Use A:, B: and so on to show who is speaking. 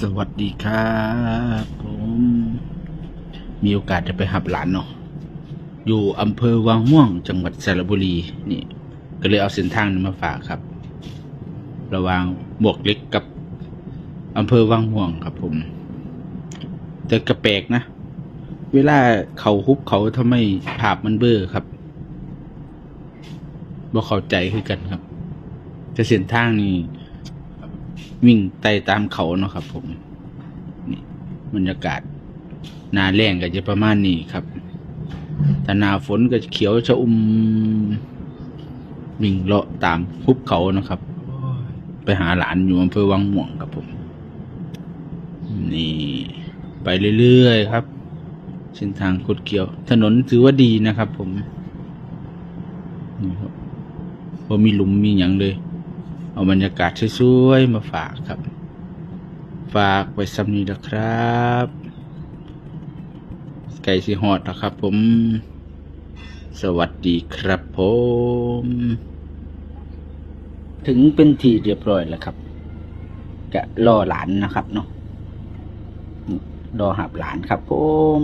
A: สวัสดีครับผมมีโอกาสจะไปหับหลานเนาะอยู่อำเภอวังม่วง จังหวัดสระบุรีนี่ ก็เลยเอาเส้นทางนี้มาฝากครับ ระหว่างบวกเล็กกับอำเภอวังม่วงครับผม แต่กระแปลกนะ เวลาเขาฮุบเขาทำไมภาพมันเบลอครับบ่เข้าใจคือกันครับ แต่เส้นทางนี้ วิ่งไต่ตามเขาเนาะครับ ผมนี่บรรยากาศนาแรงก็จะประมาณนี้ครับถ้าหนาฝนก็จะเขียวชะอุ่มวิ่งเลาะตามหุบเขานะครับ ไปหาหลานอยู่อำเภอวังม่วงครับผม นี่ ไปเรื่อยๆครับ เส้นทางคดเคี้ยว ถนนถือว่าดีนะครับผมนี่ครับพอมีหลุมมีอย่างเลย เอาบรรยากาศสวยๆมาฝากครับ ฝากไว้ซ้ำนี้นะครับไก่สีหอดนะครับผม สวัสดีครับผม ถึงเป็นทีเรียบร้อยแล้วครับกะรอหลานนะครับเนาะรอหับหลานครับผม